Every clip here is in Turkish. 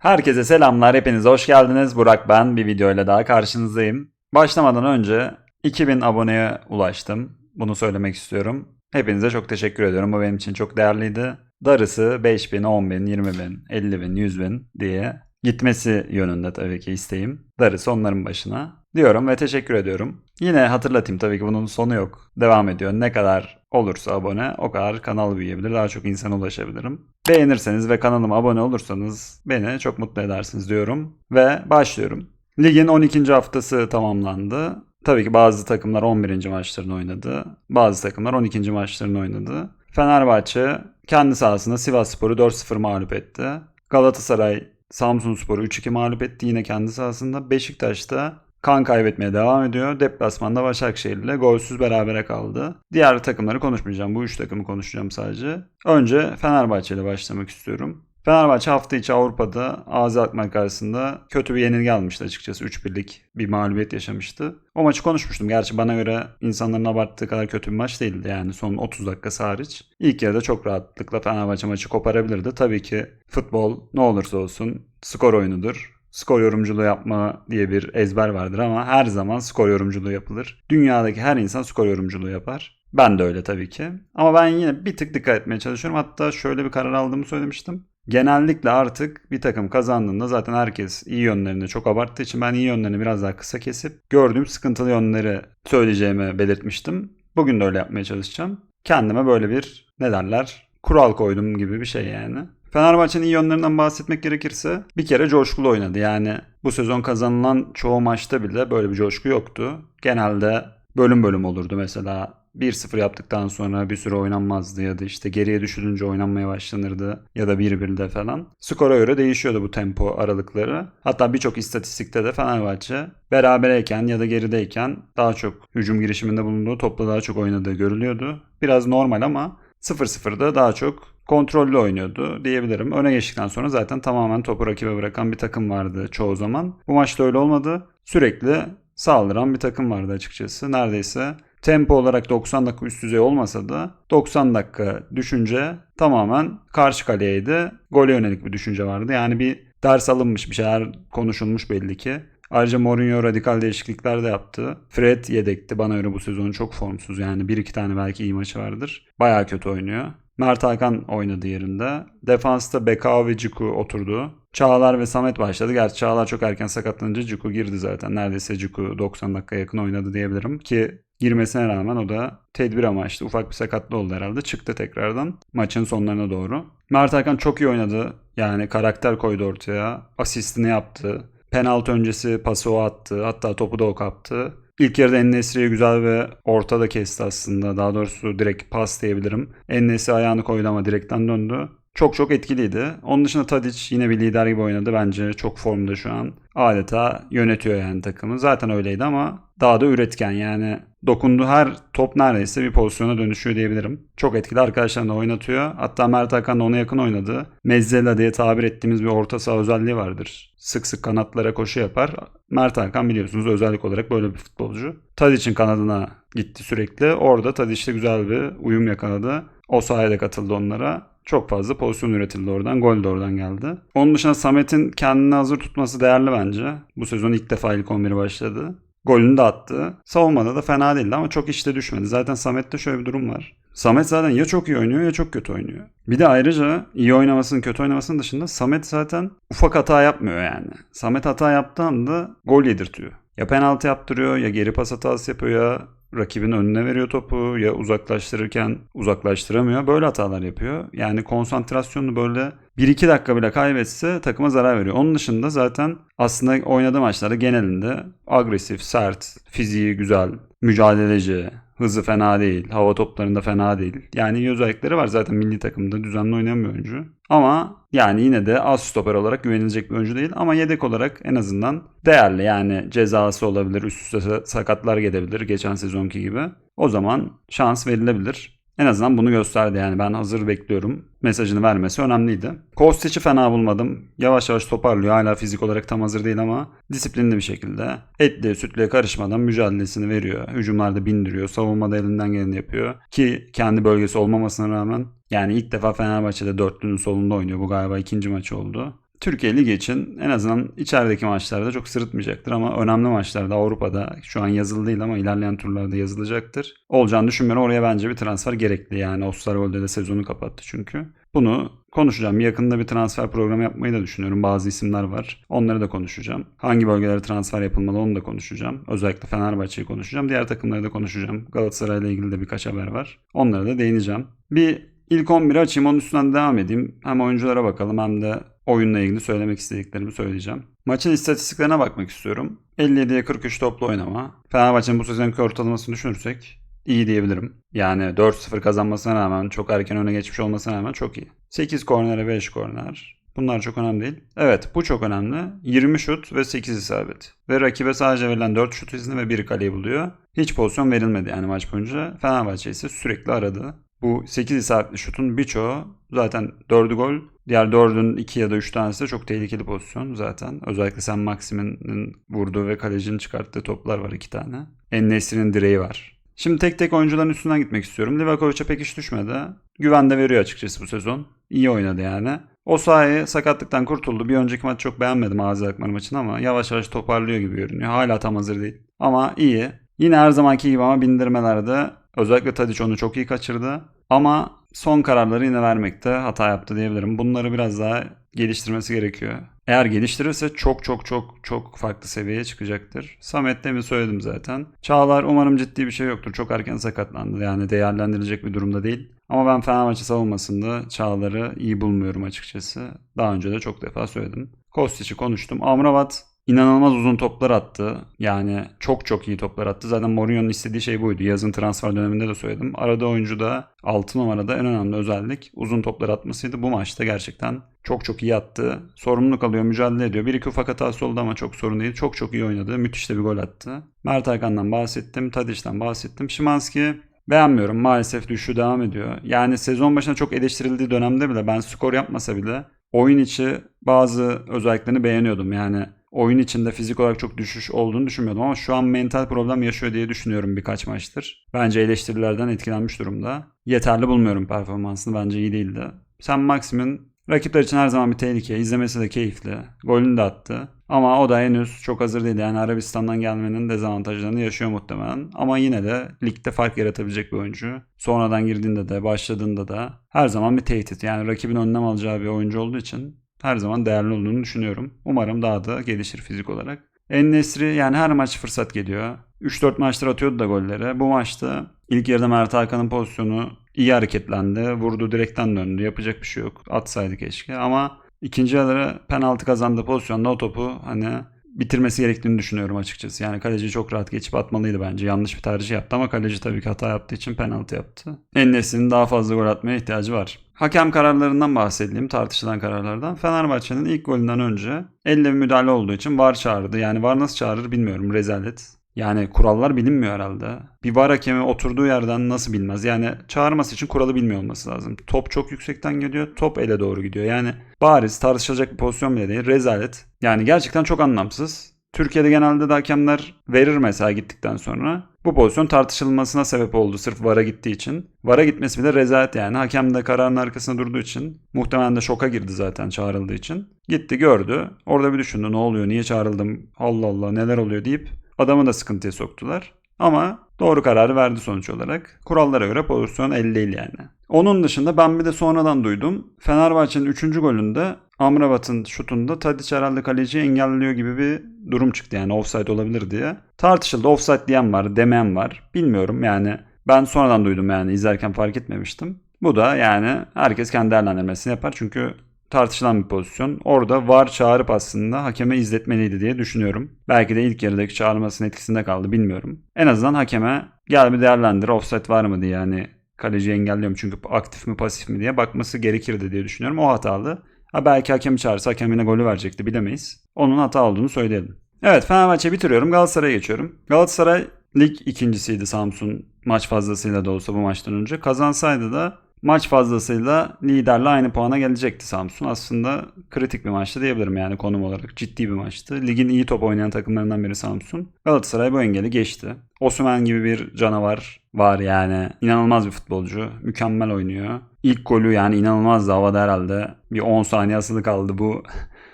Herkese selamlar, hepiniz hoş geldiniz. Burak ben, bir videoyla daha karşınızdayım. Başlamadan önce 2000 aboneye ulaştım. Bunu söylemek istiyorum. Hepinize çok teşekkür ediyorum. Bu benim için çok değerliydi. Darısı 5000, 10000, 20000, 50000, 100000 diye gitmesi yönünde tabii ki isteğim. Darısı onların başına diyorum ve teşekkür ediyorum. Yine hatırlatayım tabii ki bunun sonu yok. Devam ediyor. Ne kadar olursa abone o kadar kanal büyüyebilir. Daha çok insana ulaşabilirim. Beğenirseniz ve kanalıma abone olursanız beni çok mutlu edersiniz diyorum. Ve başlıyorum. Ligin 12. haftası tamamlandı. Tabii ki bazı takımlar 11. maçlarını oynadı. Bazı takımlar 12. maçlarını oynadı. Fenerbahçe kendi sahasında Sivasspor'u 4-0 mağlup etti. Galatasaray Samsunspor'u 3-2 mağlup etti yine kendi sahasında. Beşiktaş'ta kan kaybetmeye devam ediyor. Deplasmanda Başakşehir ile golsüz berabere kaldı. Diğer takımları konuşmayacağım. Bu üç takımı konuşacağım sadece. Önce Fenerbahçe ile başlamak istiyorum. Fenerbahçe hafta içi Avrupa'da AZ Alkmaar karşısında kötü bir yenilgi almıştı açıkçası. 3-1'lik bir mağlubiyet yaşamıştı. O maçı konuşmuştum. Gerçi bana göre insanların abarttığı kadar kötü bir maç değildi. Yani son 30 dakikası hariç. İlk yarıda çok rahatlıkla Fenerbahçe maçı koparabilirdi. Tabii ki futbol ne olursa olsun skor oyunudur skor yorumculuğu yapma diye bir ezber vardır ama her zaman skor yorumculuğu yapılır. Dünyadaki her insan skor yorumculuğu yapar. Ben de öyle tabii ki. Ama ben yine bir tık dikkat etmeye çalışıyorum. Hatta şöyle bir karar aldığımı söylemiştim. Genellikle artık bir takım kazandığında zaten herkes iyi yönlerini çok abarttığı için ben iyi yönlerini biraz daha kısa kesip gördüğüm sıkıntılı yönleri söyleyeceğimi belirtmiştim. Bugün de öyle yapmaya çalışacağım. Kendime böyle bir ne derler kural koydum gibi bir şey yani. Fenerbahçe'nin iyi yönlerinden bahsetmek gerekirse bir kere coşkulu oynadı. Yani bu sezon kazanılan çoğu maçta bile böyle bir coşku yoktu. Genelde bölüm bölüm olurdu mesela. 1-0 yaptıktan sonra bir süre oynanmazdı ya da işte geriye düşülünce oynanmaya başlanırdı ya da 1-1'de falan. Skora göre değişiyordu bu tempo aralıkları. Hatta birçok istatistikte de Fenerbahçe berabereyken ya da gerideyken daha çok hücum girişiminde bulunduğu topla daha çok oynadığı görülüyordu. Biraz normal ama 0-0'da daha çok kontrollü oynuyordu diyebilirim. Öne geçtikten sonra zaten tamamen topu rakibe bırakan bir takım vardı çoğu zaman. Bu maçta öyle olmadı. Sürekli saldıran bir takım vardı açıkçası. Neredeyse tempo olarak 90 dakika üst düzey olmasa da 90 dakika düşünce tamamen karşı kaleyeydi. Gole yönelik bir düşünce vardı. Yani bir ders alınmış bir şeyler konuşulmuş belli ki. Ayrıca Mourinho radikal değişiklikler de yaptı. Fred yedekti. Bana göre bu sezon çok formsuz. Yani bir iki tane belki iyi maçı vardır. Baya kötü oynuyor. Mert Hakan oynadı yerinde. Defansta Bekao ve Ciku oturdu. Çağlar ve Samet başladı. Gerçi Çağlar çok erken sakatlanınca Ciku girdi zaten. Neredeyse Ciku 90 dakika yakın oynadı diyebilirim. Ki girmesine rağmen o da tedbir amaçlı. Ufak bir sakatlı oldu herhalde. Çıktı tekrardan maçın sonlarına doğru. Mert Hakan çok iyi oynadı. Yani karakter koydu ortaya. Asistini yaptı. Penaltı öncesi pası o attı. Hatta topu da o kaptı. İlk yarıda Ennesri'ye güzel ve ortada kesti aslında. Daha doğrusu direkt pas diyebilirim. Ennesri ayağını koydu ama direkten döndü. Çok çok etkiliydi. Onun dışında Tadic yine bir lider gibi oynadı. Bence çok formda şu an. Adeta yönetiyor yani takımı. Zaten öyleydi ama daha da üretken yani dokunduğu her top neredeyse bir pozisyona dönüşüyor diyebilirim. Çok etkili arkadaşlarını oynatıyor. Hatta Mert Hakan da ona yakın oynadı. Mezzela diye tabir ettiğimiz bir orta saha özelliği vardır. Sık sık kanatlara koşu yapar. Mert Hakan biliyorsunuz özellik olarak böyle bir futbolcu. Tadic'in kanadına gitti sürekli. Orada Tadic de güzel bir uyum yakaladı. O sayede katıldı onlara. Çok fazla pozisyon üretildi oradan. Gol de oradan geldi. Onun dışında Samet'in kendini hazır tutması değerli bence. Bu sezon ilk defa ilk 11'i başladı. Golünü de attı. Savunmada da fena değildi ama çok işte düşmedi. Zaten Samet'te şöyle bir durum var. Samet zaten ya çok iyi oynuyor ya çok kötü oynuyor. Bir de ayrıca iyi oynamasının kötü oynamasının dışında Samet zaten ufak hata yapmıyor yani. Samet hata yaptığı anda gol yedirtiyor. Ya penaltı yaptırıyor ya geri pas hatası yapıyor ya rakibin önüne veriyor topu ya uzaklaştırırken uzaklaştıramıyor. Böyle hatalar yapıyor. Yani konsantrasyonunu böyle 1-2 dakika bile kaybetse takıma zarar veriyor. Onun dışında zaten aslında oynadığı maçlarda genelinde agresif, sert, fiziği güzel, mücadeleci, hızı fena değil, hava toplarında fena değil. Yani iyi özellikleri var zaten milli takımda düzenli oynayan bir oyuncu. Ama yani yine de az stoper olarak güvenilecek bir oyuncu değil ama yedek olarak en azından değerli. Yani cezası olabilir, üst üste sakatlar gelebilir geçen sezonki gibi. O zaman şans verilebilir. En azından bunu gösterdi yani ben hazır bekliyorum. Mesajını vermesi önemliydi. Kostic'i fena bulmadım. Yavaş yavaş toparlıyor. Hala fizik olarak tam hazır değil ama disiplinli bir şekilde. Etliye sütlüye karışmadan mücadelesini veriyor. Hücumlarda bindiriyor. Savunmada elinden geleni yapıyor. Ki kendi bölgesi olmamasına rağmen yani ilk defa Fenerbahçe'de dörtlünün solunda oynuyor. Bu galiba ikinci maçı oldu. Türkiye Ligi için en azından içerideki maçlarda çok sırıtmayacaktır ama önemli maçlarda Avrupa'da şu an yazılı değil ama ilerleyen turlarda yazılacaktır. Olacağını düşünmüyorum. Oraya bence bir transfer gerekli yani. Osterwolde de sezonu kapattı çünkü. Bunu konuşacağım. Yakında bir transfer programı yapmayı da düşünüyorum. Bazı isimler var. Onları da konuşacağım. Hangi bölgelere transfer yapılmalı onu da konuşacağım. Özellikle Fenerbahçe'yi konuşacağım. Diğer takımları da konuşacağım. Galatasaray'la ilgili de birkaç haber var. Onlara da değineceğim. Bir ilk 11'i açayım onun üstünden devam edeyim. Hem oyunculara bakalım hem de oyunla ilgili söylemek istediklerimi söyleyeceğim. Maçın istatistiklerine bakmak istiyorum. 57'ye 43 toplu oynama. Fenerbahçe'nin bu sezonki ortalamasını düşünürsek iyi diyebilirim. Yani 4-0 kazanmasına rağmen çok erken öne geçmiş olmasına rağmen çok iyi. 8 kornere 5 korner. Bunlar çok önemli değil. Evet bu çok önemli. 20 şut ve 8 isabet. Ve rakibe sadece verilen 4 şut izni ve 1 kaleyi buluyor. Hiç pozisyon verilmedi yani maç boyunca. Fenerbahçe ise sürekli aradı. Bu 8 isabetli şutun birçoğu zaten 4'ü gol. Diğer 4'ün 2 ya da 3 tanesi de çok tehlikeli pozisyon zaten. Özellikle Sen Maxim'in vurduğu ve kalecinin çıkarttığı toplar var 2 tane. En direği var. Şimdi tek tek oyuncuların üstünden gitmek istiyorum. Livakovic'e pek iş düşmedi. Güven de veriyor açıkçası bu sezon. İyi oynadı yani. O sahi sakatlıktan kurtuldu. Bir önceki maç çok beğenmedim Azi Akmar maçını ama yavaş yavaş toparlıyor gibi görünüyor. Hala tam hazır değil. Ama iyi. Yine her zamanki gibi ama bindirmelerde özellikle Tadic onu çok iyi kaçırdı. Ama son kararları yine vermekte hata yaptı diyebilirim. Bunları biraz daha geliştirmesi gerekiyor. Eğer geliştirirse çok çok çok çok farklı seviyeye çıkacaktır. Samet demin söyledim zaten. Çağlar umarım ciddi bir şey yoktur. Çok erken sakatlandı. Yani değerlendirilecek bir durumda değil. Ama ben Fenerbahçe savunmasında Çağlar'ı iyi bulmuyorum açıkçası. Daha önce de çok defa söyledim. Kostic'i konuştum. Amrabat inanılmaz uzun toplar attı. Yani çok çok iyi toplar attı. Zaten Mourinho'nun istediği şey buydu. Yazın transfer döneminde de söyledim. Arada oyuncu da 6 numarada en önemli özellik uzun toplar atmasıydı. Bu maçta gerçekten çok çok iyi attı. Sorumluluk alıyor, mücadele ediyor. Bir iki ufak hatası oldu ama çok sorun değil. Çok çok iyi oynadı. Müthiş de bir gol attı. Mert Hakan'dan bahsettim. Tadic'den bahsettim. Şimanski beğenmiyorum. Maalesef düşüşü devam ediyor. Yani sezon başına çok eleştirildiği dönemde bile ben skor yapmasa bile oyun içi bazı özelliklerini beğeniyordum. Yani oyun içinde fizik olarak çok düşüş olduğunu düşünmüyordum ama şu an mental problem yaşıyor diye düşünüyorum birkaç maçtır. Bence eleştirilerden etkilenmiş durumda. Yeterli bulmuyorum performansını. Bence iyi değildi. Sen Maxim'in rakipler için her zaman bir tehlike. İzlemesi de keyifli. Golünü de attı. Ama o da henüz çok hazır değil. Yani Arabistan'dan gelmenin dezavantajlarını yaşıyor muhtemelen. Ama yine de ligde fark yaratabilecek bir oyuncu. Sonradan girdiğinde de başladığında da her zaman bir tehdit. Yani rakibin önlem alacağı bir oyuncu olduğu için her zaman değerli olduğunu düşünüyorum. Umarım daha da gelişir fizik olarak. En Nesri yani her maç fırsat geliyor. 3-4 maçtır atıyordu da golleri. Bu maçta ilk yarıda Mert Hakan'ın pozisyonu iyi hareketlendi. Vurdu direkten döndü. Yapacak bir şey yok. Atsaydı keşke ama ikinci yarıda penaltı kazandığı pozisyonda o topu hani bitirmesi gerektiğini düşünüyorum açıkçası. Yani kaleci çok rahat geçip atmalıydı bence. Yanlış bir tercih yaptı ama kaleci tabii ki hata yaptığı için penaltı yaptı. En daha fazla gol atmaya ihtiyacı var. Hakem kararlarından bahsedeyim, tartışılan kararlardan. Fenerbahçe'nin ilk golünden önce elle müdahale olduğu için VAR çağırdı. Yani VAR nasıl çağırır bilmiyorum, rezalet. Yani kurallar bilinmiyor herhalde. Bir VAR hakemi oturduğu yerden nasıl bilmez? Yani çağırması için kuralı bilmiyor olması lazım. Top çok yüksekten geliyor, top ele doğru gidiyor. Yani bariz tartışılacak bir pozisyon bile değil, rezalet. Yani gerçekten çok anlamsız. Türkiye'de genelde de hakemler verir mesela gittikten sonra. Bu pozisyon tartışılmasına sebep oldu sırf VAR'a gittiği için. VAR'a gitmesi bile rezalet yani. Hakem de kararın arkasında durduğu için muhtemelen de şoka girdi zaten çağrıldığı için. Gitti gördü. Orada bir düşündü ne oluyor niye çağrıldım Allah Allah neler oluyor deyip adamı da sıkıntıya soktular. Ama doğru kararı verdi sonuç olarak. Kurallara göre pozisyon el değil yani. Onun dışında ben bir de sonradan duydum. Fenerbahçe'nin 3. golünde Amrabat'ın şutunda Tadic herhalde kaleciyi engelliyor gibi bir durum çıktı yani offside olabilir diye. Tartışıldı offside diyen var demeyen var. Bilmiyorum yani ben sonradan duydum yani izlerken fark etmemiştim. Bu da yani herkes kendi değerlendirmesini yapar çünkü tartışılan bir pozisyon. Orada var çağırıp aslında hakeme izletmeliydi diye düşünüyorum. Belki de ilk yarıdaki çağırmasının etkisinde kaldı bilmiyorum. En azından hakeme gel bir değerlendir offset var mı diye yani kaleci engelliyorum çünkü aktif mi pasif mi diye bakması gerekirdi diye düşünüyorum. O hatalı. Ha belki hakemi çağırsa hakem yine golü verecekti bilemeyiz. Onun hata olduğunu söyleyelim. Evet Fenerbahçe bitiriyorum. Galatasaray'a geçiyorum. Galatasaray lig ikincisiydi Samsun maç fazlasıyla da olsa bu maçtan önce. Kazansaydı da maç fazlasıyla liderle aynı puana gelecekti Samsun. Aslında kritik bir maçtı diyebilirim yani konum olarak. Ciddi bir maçtı. Ligin iyi top oynayan takımlarından biri Samsun. Galatasaray bu engeli geçti. Osman gibi bir canavar var yani. İnanılmaz bir futbolcu. Mükemmel oynuyor. İlk golü yani inanılmaz havada herhalde. Bir 10 saniye asılı kaldı bu.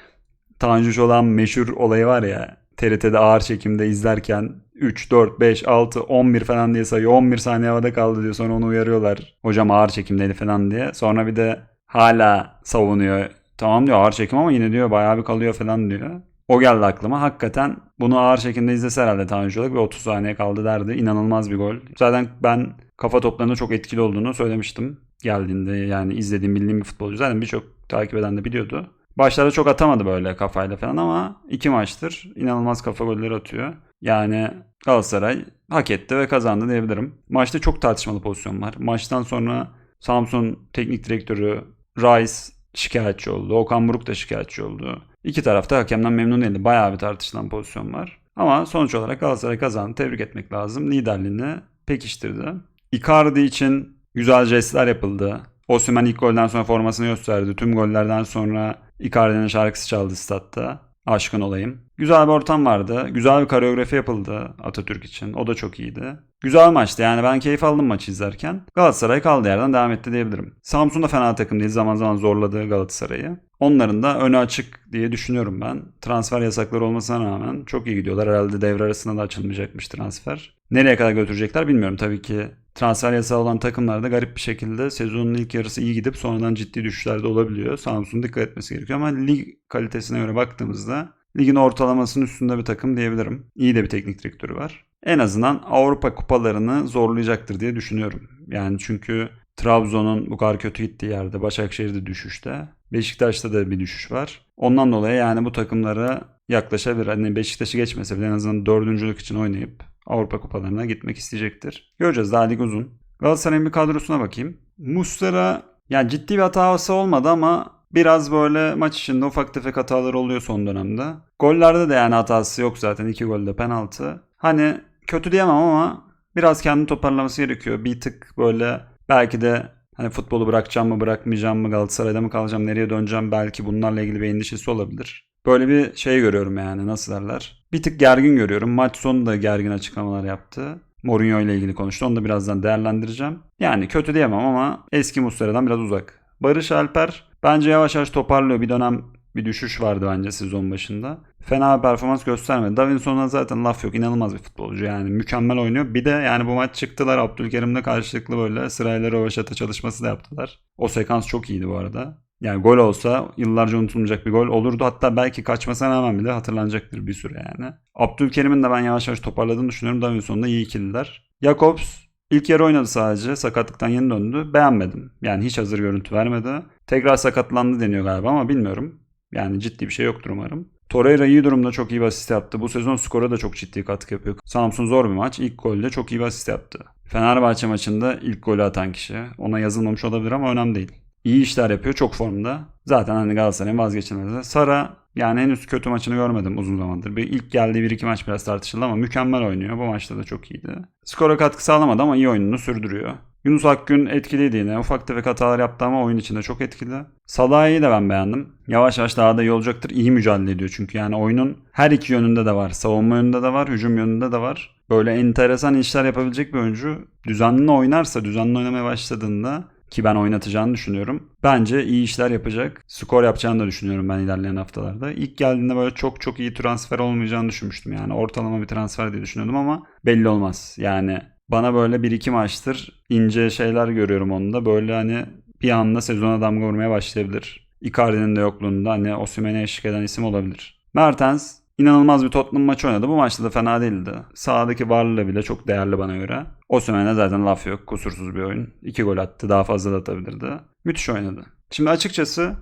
Tanju Çolak'ın meşhur olayı var ya. TRT'de ağır çekimde izlerken 3, 4, 5, 6, 11 falan diye sayıyor. 11 saniye havada kaldı diyor. Sonra onu uyarıyorlar. Hocam ağır çekimdeydi falan diye. Sonra bir de hala savunuyor. Tamam diyor ağır çekim ama yine diyor bayağı bir kalıyor falan diyor. O geldi aklıma. Hakikaten bunu ağır çekimde izlese herhalde Tanju Çolak ve 30 saniye kaldı derdi. İnanılmaz bir gol. Zaten ben kafa toplarında çok etkili olduğunu söylemiştim. Geldiğinde yani izlediğim bildiğim bir futbolcu. Zaten birçok takip eden de biliyordu. Başlarda çok atamadı böyle kafayla falan ama iki maçtır inanılmaz kafa golleri atıyor. Yani Galatasaray hak etti ve kazandı diyebilirim. Maçta çok tartışmalı pozisyon var. Maçtan sonra Samsun teknik direktörü Rice şikayetçi oldu. Okan Buruk da şikayetçi oldu. İki tarafta hakemden memnun değildi. Bayağı bir tartışılan pozisyon var. Ama sonuç olarak Galatasaray kazandı. Tebrik etmek lazım. Liderliğini pekiştirdi. Icardi için güzel jestler yapıldı. Osimhen ilk golden sonra formasını gösterdi. Tüm gollerden sonra Icardi'nin şarkısı çaldı statta. Aşkın olayım. Güzel bir ortam vardı. Güzel bir koreografi yapıldı Atatürk için. O da çok iyiydi. Güzel maçtı yani ben keyif aldım maçı izlerken. Galatasaray kaldığı yerden devam etti diyebilirim. Samsun da fena takım değil. Zaman zaman zorladı Galatasaray'ı. Onların da önü açık diye düşünüyorum ben. Transfer yasakları olmasına rağmen çok iyi gidiyorlar. Herhalde devre arasında da açılmayacakmış transfer. Nereye kadar götürecekler bilmiyorum. Tabii ki transfer yasağı olan takımlar da garip bir şekilde sezonun ilk yarısı iyi gidip sonradan ciddi düşüşler de olabiliyor. Samsun dikkat etmesi gerekiyor ama lig kalitesine göre baktığımızda ligin ortalamasının üstünde bir takım diyebilirim. İyi de bir teknik direktörü var. En azından Avrupa kupalarını zorlayacaktır diye düşünüyorum. Yani çünkü Trabzon'un bu kadar kötü gittiği yerde Başakşehir'de düşüşte. Beşiktaş'ta da bir düşüş var. Ondan dolayı yani bu takımlara yaklaşabilir. Hani Beşiktaş'ı geçmese bile en azından dördüncülük için oynayıp Avrupa kupalarına gitmek isteyecektir. Göreceğiz daha lig uzun. Galatasaray'ın bir kadrosuna bakayım. Mustera yani ciddi bir hatası olmadı ama biraz böyle maç içinde ufak tefek hatalar oluyor son dönemde. Gollerde de yani hatası yok zaten. iki golde penaltı. Hani kötü diyemem ama biraz kendini toparlaması gerekiyor. Bir tık böyle belki de hani futbolu bırakacağım mı bırakmayacağım mı Galatasaray'da mı kalacağım nereye döneceğim belki bunlarla ilgili bir endişesi olabilir. Böyle bir şey görüyorum yani nasıl derler. Bir tık gergin görüyorum. Maç sonu da gergin açıklamalar yaptı. Mourinho ile ilgili konuştu. Onu da birazdan değerlendireceğim. Yani kötü diyemem ama eski Muslera'dan biraz uzak. Barış Alper bence yavaş yavaş toparlıyor. Bir dönem bir düşüş vardı bence sezon başında. Fena bir performans göstermedi. Davinson'a zaten laf yok. İnanılmaz bir futbolcu yani. Mükemmel oynuyor. Bir de yani bu maç çıktılar. Abdülkerim'le karşılıklı böyle sırayla rövaşata çalışması da yaptılar. O sekans çok iyiydi bu arada. Yani gol olsa yıllarca unutulmayacak bir gol olurdu. Hatta belki kaçmasına rağmen bile hatırlanacaktır bir süre yani. Abdülkerim'in de ben yavaş yavaş toparladığını düşünüyorum. Davinson'da da iyi ikililer. Jakobs ilk yarı oynadı sadece. Sakatlıktan yeni döndü. Beğenmedim. Yani hiç hazır görüntü vermedi. Tekrar sakatlandı deniyor galiba ama bilmiyorum. Yani ciddi bir şey yoktur umarım. Torreira iyi durumda çok iyi bir asist yaptı. Bu sezon skora da çok ciddi katkı yapıyor. Samsun zor bir maç. İlk golde çok iyi bir asist yaptı. Fenerbahçe maçında ilk golü atan kişi. Ona yazılmamış olabilir ama önemli değil. İyi işler yapıyor. Çok formda. Zaten hani Galatasaray'ın vazgeçilmezi. Sara yani henüz kötü maçını görmedim uzun zamandır. Bir ilk geldiği bir iki maç biraz tartışıldı ama mükemmel oynuyor. Bu maçta da çok iyiydi. Skora katkı sağlamadı ama iyi oyununu sürdürüyor. Yunus Akgün etkiliydi yine. Ufak tefek hatalar yaptı ama oyun içinde çok etkili. Salah'ı da ben beğendim. Yavaş yavaş daha da iyi olacaktır. İyi mücadele ediyor çünkü yani oyunun her iki yönünde de var. Savunma yönünde de var, hücum yönünde de var. Böyle enteresan işler yapabilecek bir oyuncu. Düzenli oynarsa, düzenli oynamaya başladığında ki ben oynatacağını düşünüyorum. Bence iyi işler yapacak. Skor yapacağını da düşünüyorum ben ilerleyen haftalarda. İlk geldiğinde böyle çok çok iyi transfer olmayacağını düşünmüştüm. Yani ortalama bir transfer diye düşünüyordum ama belli olmaz. Yani bana böyle bir iki maçtır ince şeyler görüyorum onda. Böyle hani bir anda sezona damga vurmaya başlayabilir. Icardi'nin de yokluğunda hani Osimhen'e eşlik eden isim olabilir. Mertens inanılmaz bir Tottenham maçı oynadı. Bu maçta da fena değildi. Sahadaki varlığı bile çok değerli bana göre. Osimhen'e zaten laf yok. Kusursuz bir oyun. İki gol attı. Daha fazla da atabilirdi. Müthiş oynadı. Şimdi açıkçası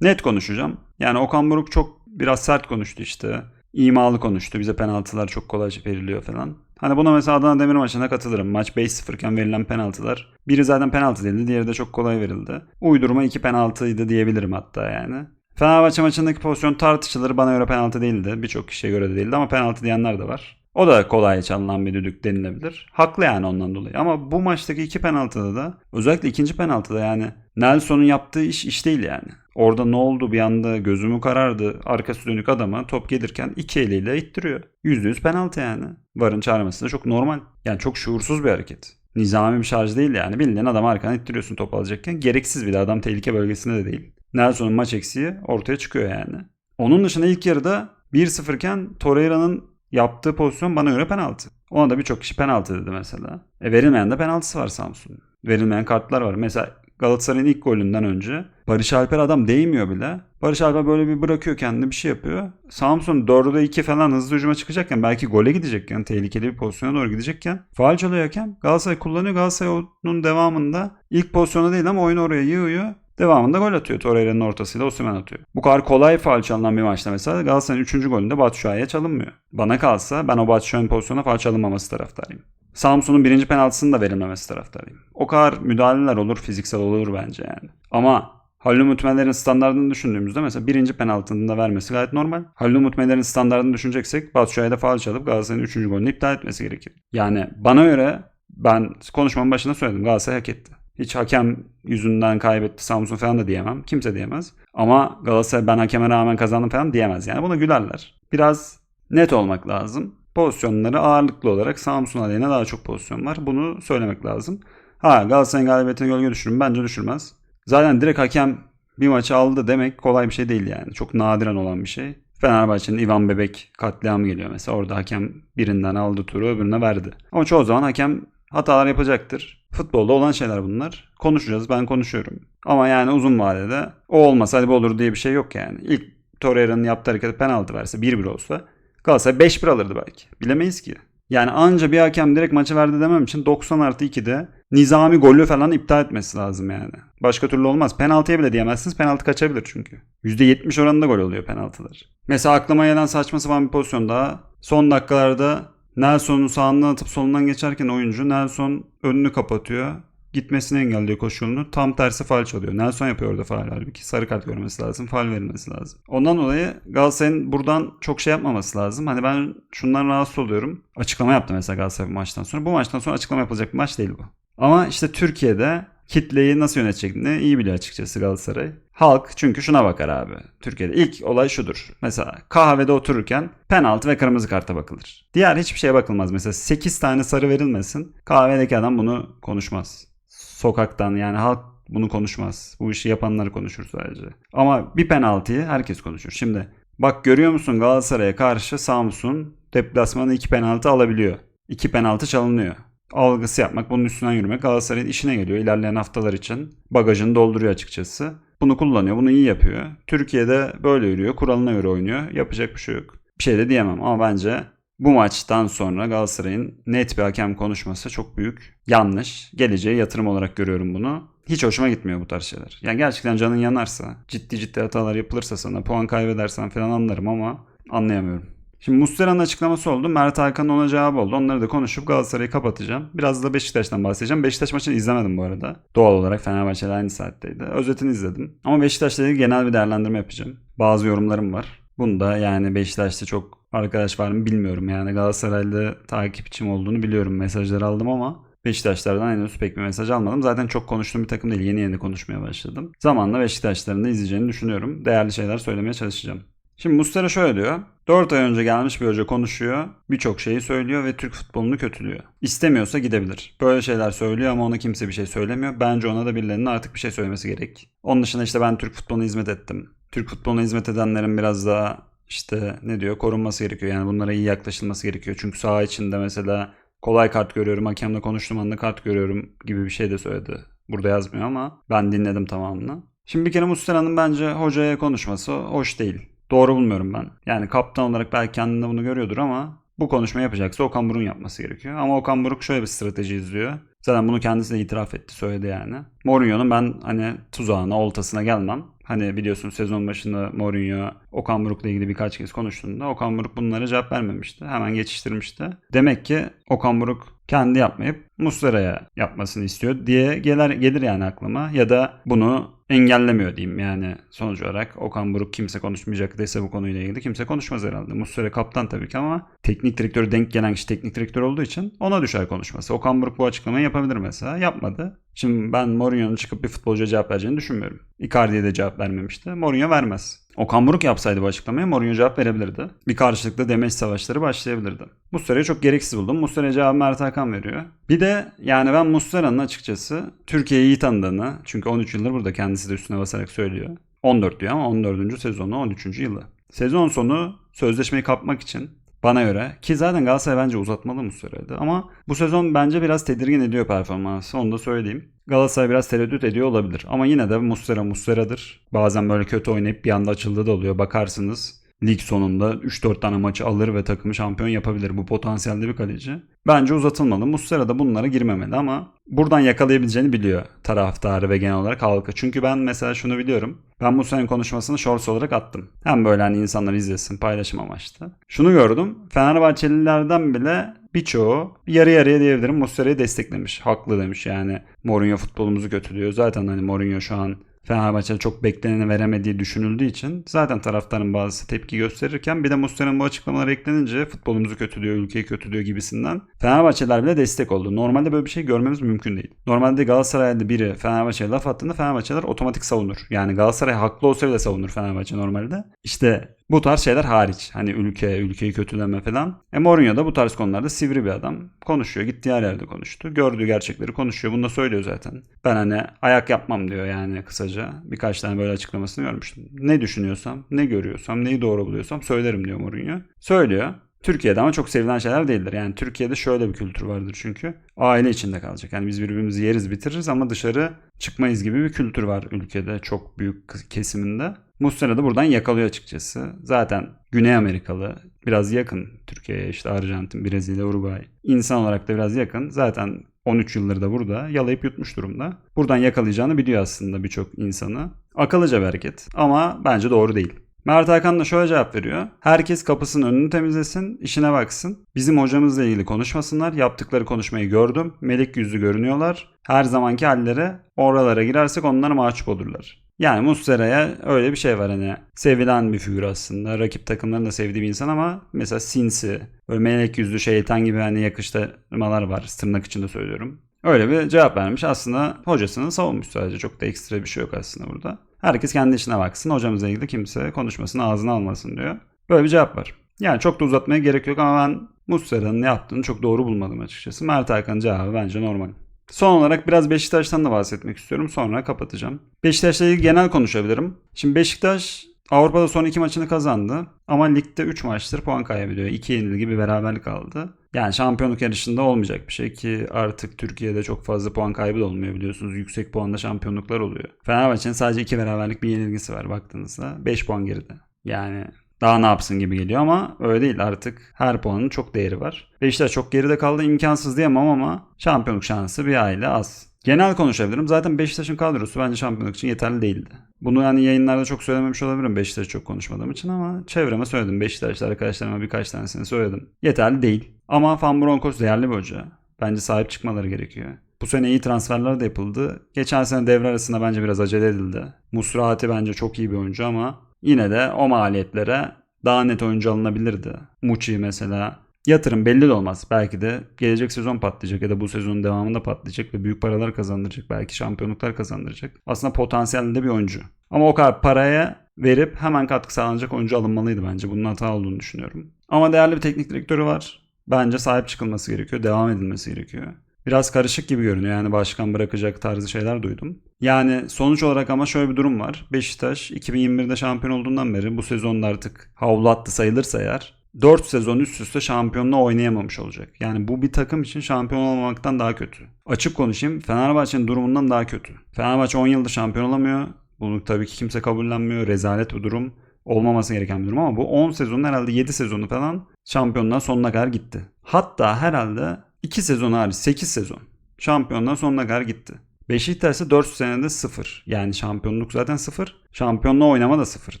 net konuşacağım. Yani Okan Buruk çok biraz sert konuştu işte. İmalı konuştu. Bize penaltılar çok kolayca veriliyor falan. Hani buna mesela Adana Demir maçına katılırım. Maç 5-0 iken verilen penaltılar. Biri zaten penaltı değildi. Diğeri de çok kolay verildi. Uydurma iki penaltıydı diyebilirim hatta yani. Fenerbahçe maçındaki pozisyon tartışılır. Bana göre penaltı değildi. Birçok kişiye göre de değildi ama penaltı diyenler de var. O da kolay çalınan bir düdük denilebilir. Haklı yani ondan dolayı. Ama bu maçtaki iki penaltıda da özellikle ikinci penaltıda yani Nelson'un yaptığı iş iş değil yani. Orada ne oldu bir anda gözümü karardı. Arkası dönük adama top gelirken iki eliyle ittiriyor. %100 penaltı yani. Varın çağırması da çok normal. Yani çok şuursuz bir hareket. Nizami bir şarj değil yani. Bildiğin adam arkana ittiriyorsun top alacakken. Gereksiz bir de adam tehlike bölgesinde de değil. Nelson'un maç eksiği ortaya çıkıyor yani. Onun dışında ilk yarıda 1-0 iken Torreira'nın yaptığı pozisyon bana göre penaltı. Ona da birçok kişi penaltı dedi mesela. E verilmeyen de penaltısı var Samsun'un. Verilmeyen kartlar var. Mesela Galatasaray'ın ilk golünden önce Barış Alper adam değmiyor bile. Barış Alper böyle bir bırakıyor kendini bir şey yapıyor. Samsun 4'de 2 falan hızlı hücuma çıkacakken belki gole gidecekken tehlikeli bir pozisyona doğru gidecekken faal çalıyor hakem. Galatasaray kullanıyor. Galatasaray devamında ilk pozisyonu değil ama oyunu oraya yığıyor. Devamında gol atıyor. Torreira'nın ortasıyla Osimhen atıyor. Bu kadar kolay faal çalınan bir maçta mesela Galatasaray'ın 3. golünde Batshuayi'ye çalınmıyor. Bana kalsa ben o Batshuayi'nin pozisyonuna faal çalınmaması taraftarıyım. Samsun'un birinci penaltısının da verilmemesi taraftarıyım. O kadar müdahaleler olur, fiziksel olur bence yani. Ama Halil Umutmeler'in standartını düşündüğümüzde mesela birinci penaltının da vermesi gayet normal. Halil Umutmeler'in standartını düşüneceksek Batshuayi'de faal çalıp Galatasaray'ın 3. golünü iptal etmesi gerekir. Yani bana göre ben konuşmamın başında söyledim Galatasaray hak etti. Hiç hakem yüzünden kaybetti Samsun falan da diyemem. Kimse diyemez. Ama Galatasaray ben hakeme rağmen kazandım falan diyemez. Yani buna gülerler. Biraz net olmak lazım. Pozisyonları ağırlıklı olarak Samsun aleyhine daha çok pozisyon var. Bunu söylemek lazım. Ha Galatasaray'ın galibiyetine gölge düşürür? Bence düşürmez. Zaten direkt hakem bir maçı aldı demek kolay bir şey değil yani. Çok nadiren olan bir şey. Fenerbahçe'nin Ivan Bebek katliamı geliyor mesela. Orada hakem birinden aldı turu öbürüne verdi. Ama çoğu zaman hakem hatalar yapacaktır. Futbolda olan şeyler bunlar. Konuşacağız. Ben konuşuyorum. Ama yani uzun vadede o olmasaydı bu olur diye bir şey yok yani. İlk Torreira'nın yaptığı hareketi penaltı verse 1-1 olsa Galatasaray 5-1 alırdı belki. Bilemeyiz ki. Yani anca bir hakem direkt maçı verdi demem için 90 artı 2'de nizami golü falan iptal etmesi lazım yani. Başka türlü olmaz. Penaltıya bile diyemezsiniz. Penaltı kaçabilir çünkü. %70 oranında gol oluyor penaltılar. Mesela aklıma gelen saçma sapan bir pozisyon daha. Son dakikalarda Nelson'un sağından atıp solundan geçerken oyuncu Nelson önünü kapatıyor. Gitmesini engelliyor koşu yolunu. Tam tersi faal çalıyor. Nelson yapıyor orada faal halbuki. Sarı kart görmesi lazım. Faal verilmesi lazım. Ondan dolayı Galatasaray'ın buradan çok şey yapmaması lazım. Hani ben şundan rahatsız oluyorum. Açıklama yaptı mesela Galatasaray bu maçtan sonra. Bu maçtan sonra açıklama yapılacak bir maç değil bu. Ama işte Türkiye'de kitleyi nasıl yöneteceklerini iyi biliyor açıkçası Galatasaray. Halk çünkü şuna bakar abi. Türkiye'de ilk olay şudur. Mesela kahvede otururken penaltı ve kırmızı karta bakılır. Diğer hiçbir şeye bakılmaz. Mesela 8 tane sarı verilmesin. Kahvedeki adam bunu konuşmaz. Sokaktan yani halk bunu konuşmaz. Bu işi yapanlar konuşur sadece. Ama bir penaltıyı herkes konuşur. Şimdi bak görüyor musun Galatasaray'a karşı Samsun deplasmanı 2 penaltı alabiliyor. 2 penaltı çalınıyor algısı yapmak, bunun üstünden yürümek Galatasaray'ın işine geliyor ilerleyen haftalar için. Bagajını dolduruyor açıkçası. Bunu kullanıyor, bunu iyi yapıyor. Türkiye'de böyle yürüyor, kuralına göre oynuyor. Yapacak bir şey yok. Bir şey de diyemem ama bence bu maçtan sonra Galatasaray'ın net bir hakem konuşması çok büyük yanlış. Geleceğe yatırım olarak görüyorum bunu. Hiç hoşuma gitmiyor bu tarz şeyler. Yani gerçekten canın yanarsa, ciddi ciddi hatalar yapılırsa sana, puan kaybedersen falan anlarım ama anlayamıyorum. Şimdi Muslera'nın açıklaması oldu. Mert Hakan'ın ona cevabı oldu. Onları da konuşup Galatasaray'ı kapatacağım. Biraz da Beşiktaş'tan bahsedeceğim. Beşiktaş maçını izlemedim bu arada. Doğal olarak Fenerbahçe'de aynı saatteydi. Özetini izledim. Ama Beşiktaş'la ilgili genel bir değerlendirme yapacağım. Bazı yorumlarım var. Bunda yani Beşiktaş'ta çok arkadaş var mı bilmiyorum. Yani Galatasaray'da takipçim olduğunu biliyorum. Mesajları aldım ama Beşiktaşlardan henüz pek bir mesaj almadım. Zaten çok konuştuğum bir takım değil. Yeni yeni konuşmaya başladım. Zamanla Beşiktaşların da izleyeceğini düşünüyorum. Değerli şeyler söylemeye çalışacağım. Şimdi Mustera şöyle diyor. 4 ay önce gelmiş bir hoca konuşuyor, birçok şeyi söylüyor ve Türk futbolunu kötülüyor. İstemiyorsa gidebilir. Böyle şeyler söylüyor ama ona kimse bir şey söylemiyor. Bence ona da birilerinin artık bir şey söylemesi gerek. Onun dışında işte ben Türk futboluna hizmet ettim. Türk futboluna hizmet edenlerin biraz daha işte ne diyor korunması gerekiyor. Yani bunlara iyi yaklaşılması gerekiyor. Çünkü saha içinde mesela kolay kart görüyorum, hakemle konuştuğum anda kart görüyorum gibi bir şey de söyledi. Burada yazmıyor ama ben dinledim tamamını. Şimdi bir kere Mustera'nın bence hocaya konuşması hoş değil doğru bulmuyorum ben. Yani kaptan olarak belki kendinde bunu görüyordur ama bu konuşma yapacaksa Okan Buruk'un yapması gerekiyor. Ama Okan Buruk şöyle bir strateji izliyor. Zaten bunu kendisi de itiraf etti, söyledi yani. Mourinho'nun ben hani tuzağına, oltasına gelmem. Hani biliyorsun sezon başında Mourinho Okan Buruk'la ilgili birkaç kez konuştuğunda Okan Buruk bunlara cevap vermemişti. Hemen geçiştirmişti. Demek ki Okan Buruk kendi yapmayıp Muslera'ya yapmasını istiyor diye gelir, gelir yani aklıma. Ya da bunu engellemiyor diyeyim yani sonuç olarak Okan Buruk kimse konuşmayacak dese bu konuyla ilgili kimse konuşmaz herhalde. Muslera kaptan tabii ki ama teknik direktörü denk gelen kişi teknik direktör olduğu için ona düşer konuşması. Okan Buruk bu açıklamayı yapabilir mesela. Yapmadı. Şimdi ben Mourinho'nun çıkıp bir futbolcuya cevap vereceğini düşünmüyorum. Icardi'ye de cevap vermemişti. Mourinho vermez. Okan Buruk yapsaydı bu açıklamayı Mourinho cevap verebilirdi. Bir karşılıklı demeç savaşları başlayabilirdi. Muslera'yı çok gereksiz buldum. Muslera cevabı Mert Hakan veriyor. Bir de yani ben Muslera'nın açıkçası Türkiye'yi iyi tanıdığını çünkü 13 yıldır burada kendisi de üstüne basarak söylüyor. 14 diyor ama 14. sezonu 13. yılı. Sezon sonu sözleşmeyi kapmak için bana göre. Ki zaten Galatasaray bence uzatmalı Muslera'ydı ama bu sezon bence biraz tedirgin ediyor performansı. Onu da söyleyeyim. Galatasaray biraz tereddüt ediyor olabilir. Ama yine de Muslera Muslera'dır. Bazen böyle kötü oynayıp bir anda açıldığı da oluyor. Bakarsınız lig sonunda 3-4 tane maçı alır ve takımı şampiyon yapabilir. Bu potansiyelde bir kaleci. Bence uzatılmalı. Muslera da bunlara girmemeli ama buradan yakalayabileceğini biliyor taraftarı ve genel olarak halkı. Çünkü ben mesela şunu biliyorum. Ben Muslera'nın konuşmasını shorts olarak attım. Hem böyle hani insanlar izlesin paylaşım amaçlı. Şunu gördüm. Fenerbahçelilerden bile birçoğu yarı yarıya diyebilirim Muslera'yı desteklemiş. Haklı demiş yani Mourinho futbolumuzu kötülüyor. Zaten hani Mourinho şu an Fenerbahçe çok bekleneni veremediği düşünüldüğü için zaten taraftarın bazısı tepki gösterirken bir de Muslera'nın bu açıklamaları eklenince futbolumuzu kötülüyor, ülkeyi kötülüyor gibisinden Fenerbahçeler bile destek oldu. Normalde böyle bir şey görmemiz mümkün değil. Normalde Galatasaray'da biri Fenerbahçe'ye laf attığında Fenerbahçeler otomatik savunur. Yani Galatasaray haklı olsa bile savunur Fenerbahçe normalde. İşte bu tarz şeyler hariç. Hani ülke, ülkeyi kötüleme falan. E Mourinho da bu tarz konularda sivri bir adam. Konuşuyor. Gittiği her yerde konuştu. Gördüğü gerçekleri konuşuyor. Bunu da söylüyor zaten. Ben hani ayak yapmam diyor yani kısaca. Birkaç tane böyle açıklamasını görmüştüm. Ne düşünüyorsam, ne görüyorsam, neyi doğru buluyorsam söylerim diyor Mourinho. Söylüyor. Türkiye'de ama çok sevilen şeyler değildir. Yani Türkiye'de şöyle bir kültür vardır çünkü. Aile içinde kalacak. Yani biz birbirimizi yeriz bitiririz ama dışarı çıkmayız gibi bir kültür var ülkede çok büyük kesiminde. Muslera da buradan yakalıyor açıkçası. Zaten Güney Amerikalı, biraz yakın Türkiye'ye işte Arjantin, Brezilya, Uruguay. İnsan olarak da biraz yakın. Zaten 13 yıldır da burada yalayıp yutmuş durumda. Buradan yakalayacağını biliyor aslında birçok insanı. Akıllıca bir hareket ama bence doğru değil. Mert Hakan da şöyle cevap veriyor. Herkes kapısının önünü temizlesin, işine baksın. Bizim hocamızla ilgili konuşmasınlar. Yaptıkları konuşmayı gördüm. Melek yüzlü görünüyorlar. Her zamanki halleri oralara girersek onlar mahcup olurlar. Yani Muslera'ya öyle bir şey var hani sevilen bir figür aslında. Rakip takımların da sevdiği bir insan ama mesela sinsi, böyle melek yüzlü şeytan gibi hani yakıştırmalar var. Tırnak içinde söylüyorum. Öyle bir cevap vermiş. Aslında hocasını savunmuş sadece. Çok da ekstra bir şey yok aslında burada. Herkes kendi işine baksın. Hocamızla ilgili kimse konuşmasını ağzına almasın diyor. Böyle bir cevap var. Yani çok da uzatmaya gerek yok ama ben Muslera'nın yaptığını çok doğru bulmadım açıkçası. Mert Hakan'ın cevabı bence normal. Son olarak biraz Beşiktaş'tan da bahsetmek istiyorum. Sonra kapatacağım. Beşiktaş'la ilgili genel konuşabilirim. Şimdi Beşiktaş Avrupa'da son iki maçını kazandı. Ama ligde 3 maçtır puan kaybediyor. 2 yenilgi bir beraberlik aldı. Yani şampiyonluk yarışında olmayacak bir şey ki artık Türkiye'de çok fazla puan kaybı da olmuyor biliyorsunuz. Yüksek puanda şampiyonluklar oluyor. Fenerbahçe'nin sadece 2 beraberlik bir yenilgisi var baktığınızda. 5 puan geride. Yani daha ne yapsın gibi geliyor ama öyle değil artık her puanın çok değeri var. Beşiktaş çok geride kaldı imkansız diyemem ama şampiyonluk şansı bir aile az. Genel konuşabilirim. Zaten Beşiktaş'ın kadrosu bence şampiyonluk için yeterli değildi. Bunu yani yayınlarda çok söylememiş olabilirim Beşiktaş'ı çok konuşmadığım için ama çevreme söyledim. Beşiktaşlı arkadaşlarıma birkaç tanesini söyledim. Yeterli değil. Ama Van Bronckhorst değerli bir hoca. Bence sahip çıkmaları gerekiyor. Bu sene iyi transferler de yapıldı. Geçen sene devre arasında bence biraz acele edildi. Musrati bence çok iyi bir oyuncu ama yine de o maliyetlere daha net oyuncu alınabilirdi. Muçi mesela. Yatırım belli de olmaz. Belki de gelecek sezon patlayacak ya da bu sezonun devamında patlayacak ve büyük paralar kazandıracak. Belki şampiyonluklar kazandıracak. Aslında potansiyelli de bir oyuncu. Ama o kadar paraya verip hemen katkı sağlanacak oyuncu alınmalıydı bence. Bunun hata olduğunu düşünüyorum. Ama değerli bir teknik direktörü var. Bence sahip çıkılması gerekiyor. Devam edilmesi gerekiyor. Biraz karışık gibi görünüyor. Yani başkan bırakacak tarzı şeyler duydum. Yani sonuç olarak ama şöyle bir durum var. Beşiktaş 2021'de şampiyon olduğundan beri bu sezonda artık havlu attı sayılırsa eğer 4 sezon üst üste şampiyonla oynayamamış olacak. Yani bu bir takım için şampiyon olmamaktan daha kötü. Açık konuşayım Fenerbahçe'nin durumundan daha kötü. Fenerbahçe 10 yıldır şampiyon olamıyor. Bunu tabii ki kimse kabullenmiyor. Rezalet bir durum. Olmaması gereken bir durum ama bu 10 sezonun herhalde 7 sezonu falan şampiyondan sonuna kadar gitti. Hatta herhalde 2 sezon hariç 8 sezon şampiyondan sonuna kadar gitti. Beşiktaş ise 4 senede 0. Yani şampiyonluk zaten 0. Şampiyonluğa oynama da 0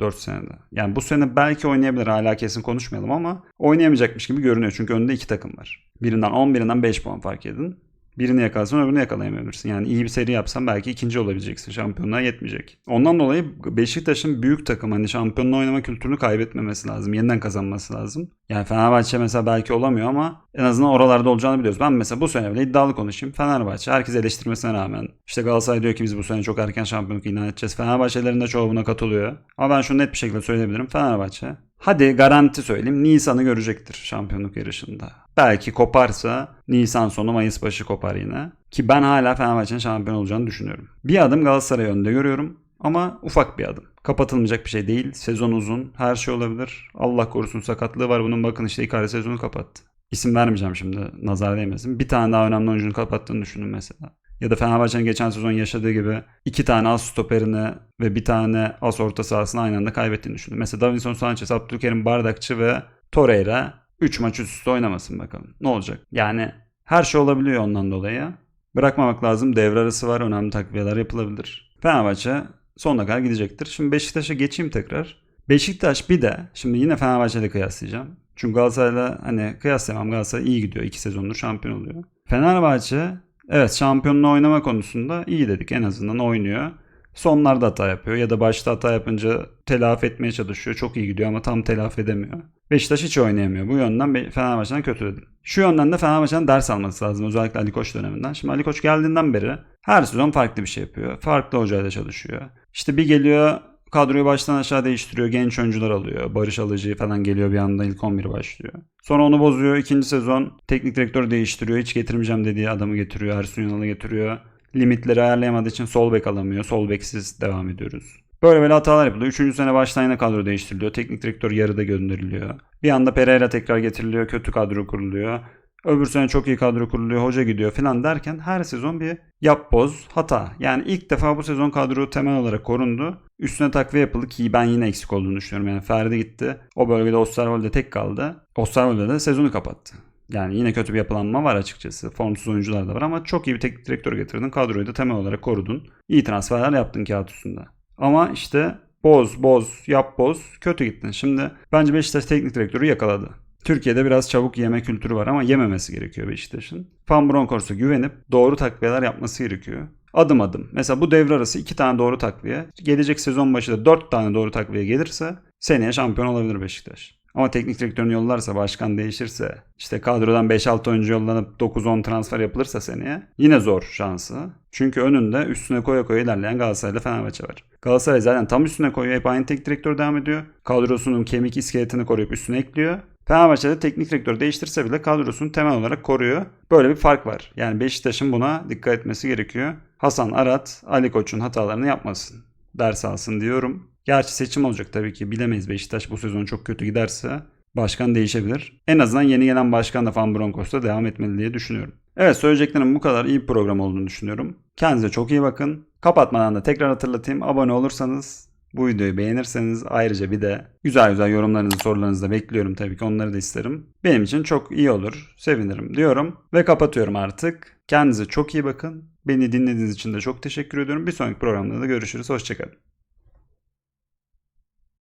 4 senede. Yani bu sene belki oynayabilir hala kesin konuşmayalım ama oynayamayacakmış gibi görünüyor. Çünkü önünde 2 takım var. Birinden 10 birinden 5 puan fark edin. Birini yakalarsan öbürünü yakalayamayabilirsin. Yani iyi bir seri yapsan belki ikinci olabileceksin. Şampiyonluğa yetmeyecek. Ondan dolayı Beşiktaş'ın büyük takım hani şampiyonluğa oynama kültürünü kaybetmemesi lazım. Yeniden kazanması lazım. Yani Fenerbahçe mesela belki olamıyor ama en azından oralarda olacağını biliyoruz. Ben mesela bu sene bile iddialı konuşayım. Fenerbahçe herkes eleştirmesine rağmen. işte Galatasaray diyor ki biz bu sene çok erken şampiyonluk ilan edeceğiz. Fenerbahçelerin de çoğu buna katılıyor. Ama ben şunu net bir şekilde söyleyebilirim. Fenerbahçe Hadi garanti söyleyeyim Nisan'ı görecektir şampiyonluk yarışında. Belki koparsa Nisan sonu Mayıs başı kopar yine. Ki ben hala Fenerbahçe'nin şampiyon olacağını düşünüyorum. Bir adım Galatasaray önünde görüyorum ama ufak bir adım. Kapatılmayacak bir şey değil. Sezon uzun. Her şey olabilir. Allah korusun sakatlığı var. Bunun bakın işte Icardi sezonu kapattı. İsim vermeyeceğim şimdi. Nazar değmesin. Bir tane daha önemli oyuncunun kapattığını düşünün mesela. Ya da Fenerbahçe'nin geçen sezon yaşadığı gibi iki tane az stoperini ve bir tane az orta sahasını aynı anda kaybettiğini düşünün. Mesela Davinson Sanchez, Abdülkerim Bardakçı ve Torreira 3 maç üst üste oynamasın bakalım. Ne olacak? Yani her şey olabiliyor ondan dolayı. Bırakmamak lazım. Devre arası var. Önemli takviyeler yapılabilir. Fenerbahçe sonuna kadar gidecektir. Şimdi Beşiktaş'a geçeyim tekrar. Beşiktaş bir de şimdi yine Fenerbahçe'de kıyaslayacağım. Çünkü Galatasaray'la hani kıyaslayamam. Galatasaray iyi gidiyor. 2 sezondur şampiyon oluyor. Fenerbahçe evet şampiyonluğu oynama konusunda iyi dedik. En azından oynuyor. Sonlarda hata yapıyor ya da başta hata yapınca telafi etmeye çalışıyor. Çok iyi gidiyor ama tam telafi edemiyor. Beşiktaş hiç oynayamıyor. Bu yönden Fenerbahçe'den kötü dedim. Şu yönden de Fenerbahçe'den ders alması lazım. Özellikle Ali Koç döneminden. Şimdi Ali Koç geldiğinden beri her sezon farklı bir şey yapıyor. Farklı hocayla çalışıyor. İşte bir geliyor kadroyu baştan aşağı değiştiriyor. Genç oyuncular alıyor. Barış Alıcı falan geliyor bir anda ilk 11 başlıyor. Sonra onu bozuyor. İkinci sezon teknik direktör değiştiriyor. Hiç getirmeyeceğim dediği adamı getiriyor. Ersun Yanal'ı getiriyor. Limitleri ayarlayamadığı için sol bek alamıyor. Sol beksiz devam ediyoruz. Böyle böyle hatalar yapılıyor. Üçüncü sene baştan yine kadro değiştiriliyor. Teknik direktör yarıda gönderiliyor. Bir anda Pereira tekrar getiriliyor. Kötü kadro kuruluyor. Öbür sene çok iyi kadro kuruluyor. Hoca gidiyor falan derken her sezon bir yap boz hata. Yani ilk defa bu sezon kadro temel olarak korundu. Üstüne takviye yapıldı ki ben yine eksik olduğunu düşünüyorum. Yani Ferdi gitti. O bölgede Osterwolde tek kaldı. Osterwolde de sezonu kapattı. Yani yine kötü bir yapılanma var açıkçası. Formsuz oyuncular da var ama çok iyi bir teknik direktör getirdin. Kadroyu da temel olarak korudun. İyi transferler yaptın kağıt üstünde. Ama işte boz boz yap boz kötü gittin. Şimdi bence Beşiktaş teknik direktörü yakaladı. Türkiye'de biraz çabuk yeme kültürü var ama yememesi gerekiyor Beşiktaş'ın. Van Bronckhorst'a güvenip doğru takviyeler yapması gerekiyor. Adım adım. Mesela bu devre arası iki tane doğru takviye. Gelecek sezon başı da dört tane doğru takviye gelirse seneye şampiyon olabilir Beşiktaş. Ama teknik direktörünü yollarsa, başkan değişirse, işte kadrodan 5-6 oyuncu yollanıp 9-10 transfer yapılırsa seneye yine zor şansı. Çünkü önünde üstüne koya koya ilerleyen Galatasaray ile Fenerbahçe var. Galatasaray zaten tam üstüne koyuyor. Hep aynı teknik direktör devam ediyor. Kadrosunun kemik iskeletini koruyup üstüne ekliyor. Fenerbahçe'de teknik direktör değiştirse bile kadrosunu temel olarak koruyor. Böyle bir fark var. Yani Beşiktaş'ın buna dikkat etmesi gerekiyor. Hasan Arat, Ali Koç'un hatalarını yapmasın. Ders alsın diyorum. Gerçi seçim olacak tabii ki. Bilemeyiz Beşiktaş bu sezon çok kötü giderse başkan değişebilir. En azından yeni gelen başkan da Van Bronckhorst'ta devam etmeli diye düşünüyorum. Evet söyleyeceklerim bu kadar iyi bir program olduğunu düşünüyorum. Kendinize çok iyi bakın. Kapatmadan da tekrar hatırlatayım. Abone olursanız bu videoyu beğenirseniz ayrıca bir de güzel güzel yorumlarınızı sorularınızı da bekliyorum tabii ki onları da isterim. Benim için çok iyi olur. Sevinirim diyorum ve kapatıyorum artık. Kendinize çok iyi bakın. Beni dinlediğiniz için de çok teşekkür ediyorum. Bir sonraki programda da görüşürüz. Hoşçakalın.